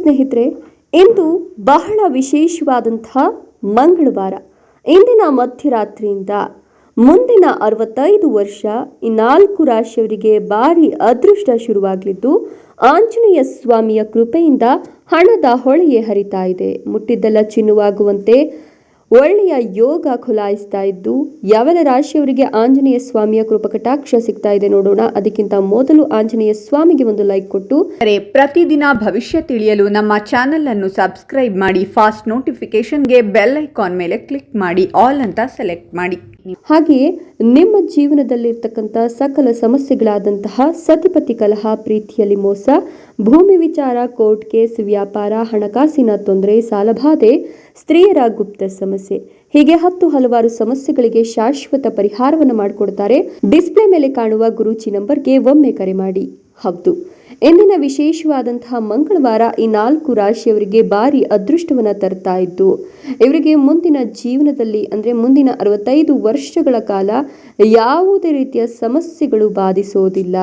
ಸ್ನೇಹಿತರೆ, ಇಂದು ಬಹಳ ವಿಶೇಷವಾದಂತಹ ಮಂಗಳವಾರ. ಇಂದಿನ ಮಧ್ಯರಾತ್ರಿಯಿಂದ ಮುಂದಿನ ಅರವತ್ತೈದು ವರ್ಷ ಈ ನಾಲ್ಕು ರಾಶಿಯವರಿಗೆ ಭಾರಿ ಅದೃಷ್ಟ ಶುರುವಾಗಲಿದ್ದು, ಆಂಜನೇಯ ಸ್ವಾಮಿಯ ಕೃಪೆಯಿಂದ ಹಣದ ಹೊಳೆಯೇ ಹರಿತಾ ಇದೆ. ಮುಟ್ಟಿದ್ದೆಲ್ಲ ಚಿನ್ನುವಾಗುವಂತೆ ಒಳ್ಳೆಯ ಯೋಗ ಖುಲಾಯಿಸ್ತಾ ಇದ್ದು, ಯಾವೆಲ್ಲ ರಾಶಿಯವರಿಗೆ ಆಂಜನೇಯ ಸ್ವಾಮಿಯ ಕೃಪಕಟಾಕ್ಷ ಸಿಗ್ತಾ ಇದೆ ನೋಡೋಣ. ಅದಕ್ಕಿಂತ ಮೊದಲು ಆಂಜನೇಯ ಸ್ವಾಮಿಗೆ ಒಂದು ಲೈಕ್ ಕೊಟ್ಟು. ಪ್ರತಿದಿನ ಭವಿಷ್ಯ ತಿಳಿಯಲು ನಮ್ಮ ಚಾನೆಲ್ ಅನ್ನು ಸಬ್ಸ್ಕ್ರೈಬ್ ಮಾಡಿ ಫಾಸ್ಟ್ ನೋಟಿಫಿಕೇಶನ್ಗೆ ಬೆಲ್ ಐಕಾನ್ ಮೇಲೆ ಕ್ಲಿಕ್ ಮಾಡಿ ಆಲ್ ಅಂತ ಸೆಲೆಕ್ಟ್ ಮಾಡಿ. ಹಾಗೆಯೇ ನಿಮ್ಮ ಜೀವನದಲ್ಲಿರ್ತಕ್ಕಂಥ ಸಕಲ ಸಮಸ್ಯೆಗಳಾದಂತಹ ಸತಿಪತಿ ಕಲಹ, ಪ್ರೀತಿಯಲ್ಲಿ ಮೋಸ, ಭೂಮಿ ವಿಚಾರ, ಕೋರ್ಟ್ ಕೇಸ್, ವ್ಯಾಪಾರ, ಹಣಕಾಸಿನ ತೊಂದರೆ, ಸಾಲಬಾಧೆ, ಸ್ತ್ರೀಯರ ಗುಪ್ತ ಸಮಸ್ಯೆ. ಹೀಗೆ ಹತ್ತು ಹಲವಾರು ಸಮಸ್ಯೆಗಳಿಗೆ ಶಾಶ್ವತ ಪರಿಹಾರವನ್ನು ಮಾಡಿಕೊಡ್ತಾರೆ. ಡಿಸ್ಪ್ಲೇ ಮೇಲೆ ಕಾಣುವ ಗುರೂಜಿ ನಂಬರ್ಗೆ ಒಮ್ಮೆ ಕರೆ ಮಾಡಿ. ಹೌದು. ಇಂದಿನ ವಿಶೇಷವಾದಂತಹ ಮಂಗಳವಾರ ಈ ನಾಲ್ಕು ರಾಶಿಯವರಿಗೆ ಭಾರಿ ಅದೃಷ್ಟವನ್ನು ತರ್ತಾ ಇದ್ದು, ಇವರಿಗೆ ಮುಂದಿನ ಜೀವನದಲ್ಲಿ ಅಂದ್ರೆ ಮುಂದಿನ ಅರವತ್ತೈದು ವರ್ಷಗಳ ಕಾಲ ಯಾವುದೇ ರೀತಿಯ ಸಮಸ್ಯೆಗಳು ಬಾಧಿಸೋದಿಲ್ಲ.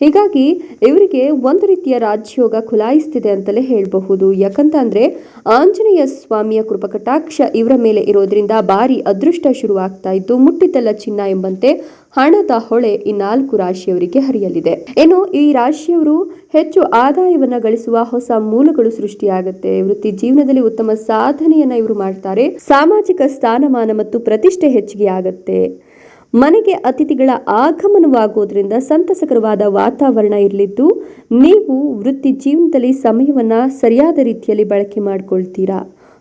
ಹೀಗಾಗಿ ಇವರಿಗೆ ಒಂದು ರೀತಿಯ ರಾಜ್ಯೋಗ ಖುಲಾಯಿಸ್ತಿದೆ ಅಂತಲೇ ಹೇಳಬಹುದು. ಯಾಕಂತ ಅಂದ್ರೆ ಆಂಜನೇಯ ಸ್ವಾಮಿಯ ಕೃಪಕಟಾಕ್ಷ ಇವರ ಮೇಲೆ ಇರೋದ್ರಿಂದ ಭಾರಿ ಅದೃಷ್ಟ ಶುರುವಾಗ್ತಾ ಇದ್ದು ಮುಟ್ಟಿತಲ್ಲ ಚಿನ್ನ ಎಂಬಂತೆ ಹಣದ ಹೊಳೆ ಈ ನಾಲ್ಕು ರಾಶಿಯವರಿಗೆ ಹರಿಯಲಿದೆ. ಇನ್ನು ಈ ರಾಶಿಯವರು ಹೆಚ್ಚು ಆದಾಯವನ್ನ ಗಳಿಸುವ ಹೊಸ ಮೂಲಗಳು ಸೃಷ್ಟಿಯಾಗುತ್ತೆ. ವೃತ್ತಿ ಜೀವನದಲ್ಲಿ ಉತ್ತಮ ಸಾಧನೆಯನ್ನ ಇವರು ಮಾಡ್ತಾರೆ. ಸಾಮಾಜಿಕ ಸ್ಥಾನಮಾನ ಮತ್ತು ಪ್ರತಿಷ್ಠೆ ಹೆಚ್ಚಿಗೆ ಆಗತ್ತೆ. ಮನೆಗೆ ಅತಿಥಿಗಳ ಆಗಮನವಾಗೋದ್ರಿಂದ ಸಂತಸಕರವಾದ ವಾತಾವರಣ ಇರಲಿದ್ದು, ನೀವು ವೃತ್ತಿ ಜೀವನದಲ್ಲಿ ಸಮಯವನ್ನ ಸರಿಯಾದ ರೀತಿಯಲ್ಲಿ ಬಳಕೆ ಮಾಡ್ಕೊಳ್ತೀರಾ?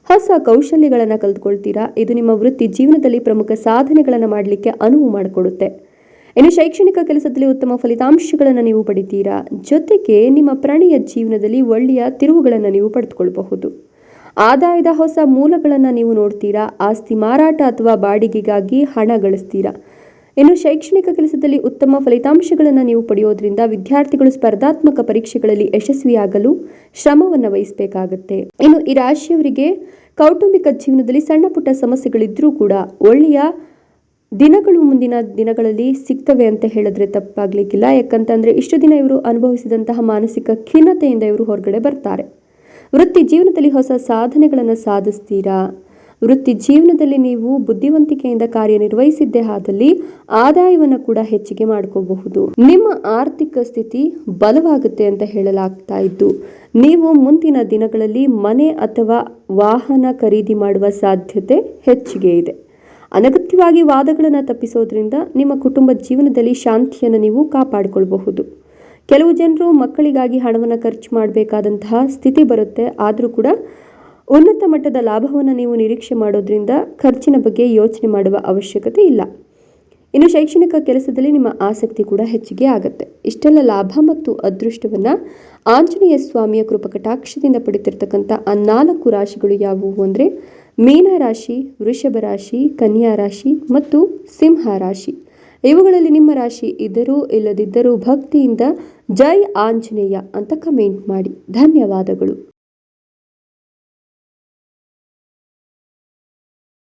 ಹೊಸ ಕೌಶಲ್ಯಗಳನ್ನು ಕಲ್ತ್ಕೊಳ್ತೀರಾ? ಇದು ನಿಮ್ಮ ವೃತ್ತಿ ಜೀವನದಲ್ಲಿ ಪ್ರಮುಖ ಸಾಧನೆಗಳನ್ನು ಮಾಡಲಿಕ್ಕೆ ಅನುವು ಮಾಡಿಕೊಡುತ್ತೆ. ಇನ್ನು ಶೈಕ್ಷಣಿಕ ಕೆಲಸದಲ್ಲಿ ಉತ್ತಮ ಫಲಿತಾಂಶಗಳನ್ನು ನೀವು ಪಡಿತೀರಾ? ಜೊತೆಗೆ ನಿಮ್ಮ ಪ್ರಣಯ ಜೀವನದಲ್ಲಿ ಒಳ್ಳೆಯ ತಿರುವುಗಳನ್ನು ನೀವು ಪಡೆದುಕೊಳ್ಳಬಹುದು ಆದಾಯದ ಹೊಸ ಮೂಲಗಳನ್ನು ನೀವು ನೋಡ್ತೀರಾ? ಆಸ್ತಿ ಮಾರಾಟ ಅಥವಾ ಬಾಡಿಗೆಗಾಗಿ ಹಣ ಗಳಿಸ್ತೀರಾ? ಇನ್ನು ಶೈಕ್ಷಣಿಕ ಕೆಲಸದಲ್ಲಿ ಉತ್ತಮ ಫಲಿತಾಂಶಗಳನ್ನು ನೀವು ಪಡೆಯೋದ್ರಿಂದ ವಿದ್ಯಾರ್ಥಿಗಳು ಸ್ಪರ್ಧಾತ್ಮಕ ಪರೀಕ್ಷೆಗಳಲ್ಲಿ ಯಶಸ್ವಿಯಾಗಲು ಶ್ರಮವನ್ನು ವಹಿಸಬೇಕಾಗುತ್ತೆ. ಇನ್ನು ಈ ರಾಶಿಯವರಿಗೆ ಕೌಟುಂಬಿಕ ಜೀವನದಲ್ಲಿ ಸಣ್ಣ ಪುಟ್ಟ ಸಮಸ್ಯೆಗಳಿದ್ರೂ ಕೂಡ ಒಳ್ಳೆಯ ದಿನಗಳು ಮುಂದಿನ ದಿನಗಳಲ್ಲಿ ಸಿಗ್ತವೆ ಅಂತ ಹೇಳಿದ್ರೆ ತಪ್ಪಾಗ್ಲಿಕ್ಕಿಲ್ಲ. ಯಾಕಂತಂದ್ರೆ ಇಷ್ಟು ದಿನ ಇವರು ಅನುಭವಿಸಿದಂತಹ ಮಾನಸಿಕ ಖಿನ್ನತೆಯಿಂದ ಇವರು ಹೊರಗಡೆ ಬರ್ತಾರೆ. ವೃತ್ತಿ ಜೀವನದಲ್ಲಿ ಹೊಸ ಸಾಧನೆಗಳನ್ನು ಸಾಧಿಸ್ತೀರಾ? ವೃತ್ತಿ ಜೀವನದಲ್ಲಿ ನೀವು ಬುದ್ಧಿವಂತಿಕೆಯಿಂದ ಕಾರ್ಯನಿರ್ವಹಿಸಿದ್ದೇ ಆದಲ್ಲಿ ಆದಾಯವನ್ನು ಕೂಡ ಹೆಚ್ಚಿಗೆ ಮಾಡ್ಕೋಬಹುದು. ನಿಮ್ಮ ಆರ್ಥಿಕ ಸ್ಥಿತಿ ಬಲವಾಗುತ್ತೆ ಅಂತ ಹೇಳಲಾಗ್ತಾ ಇದ್ದು, ನೀವು ಮುಂದಿನ ದಿನಗಳಲ್ಲಿ ಮನೆ ಅಥವಾ ವಾಹನ ಖರೀದಿ ಮಾಡುವ ಸಾಧ್ಯತೆ ಹೆಚ್ಚಿಗೆ ಇದೆ. ಅನಗತ್ಯವಾಗಿ ವಾದಗಳನ್ನು ತಪ್ಪಿಸೋದ್ರಿಂದ ನಿಮ್ಮ ಕುಟುಂಬ ಜೀವನದಲ್ಲಿ ಶಾಂತಿಯನ್ನು ನೀವು ಕಾಪಾಡಿಕೊಳ್ಬಹುದು. ಕೆಲವು ಜನರು ಮಕ್ಕಳಿಗಾಗಿ ಹಣವನ್ನು ಖರ್ಚು ಮಾಡಬೇಕಾದಂತಹ ಸ್ಥಿತಿ ಬರುತ್ತೆ. ಆದರೂ ಕೂಡ ಉನ್ನತ ಮಟ್ಟದ ಲಾಭವನ್ನು ನೀವು ನಿರೀಕ್ಷೆ ಮಾಡೋದ್ರಿಂದ ಖರ್ಚಿನ ಬಗ್ಗೆ ಯೋಚನೆ ಮಾಡುವ ಅವಶ್ಯಕತೆ ಇಲ್ಲ. ಇನ್ನು ಶೈಕ್ಷಣಿಕ ಕೆಲಸದಲ್ಲಿ ನಿಮ್ಮ ಆಸಕ್ತಿ ಕೂಡ ಹೆಚ್ಚಿಗೆ ಆಗುತ್ತೆ. ಇಷ್ಟೆಲ್ಲ ಲಾಭ ಮತ್ತು ಅದೃಷ್ಟವನ್ನು ಆಂಜನೇಯ ಸ್ವಾಮಿಯ ಕೃಪಕಟಾಕ್ಷದಿಂದ ಪಡಿತಿರ್ತಕ್ಕಂಥ ಆ ನಾಲ್ಕು ರಾಶಿಗಳು ಯಾವುವು ಅಂದರೆ ಮೀನ ರಾಶಿ, ವೃಷಭ ರಾಶಿ, ಕನ್ಯಾ ರಾಶಿ ಮತ್ತು ಸಿಂಹ ರಾಶಿ. ಇವುಗಳಲ್ಲಿ ನಿಮ್ಮ ರಾಶಿ ಇದ್ದರೂ ಇಲ್ಲದಿದ್ದರೂ ಭಕ್ತಿಯಿಂದ ಜೈ ಆಂಜನೇಯ ಅಂತ ಕಮೆಂಟ್ ಮಾಡಿ. ಧನ್ಯವಾದಗಳು.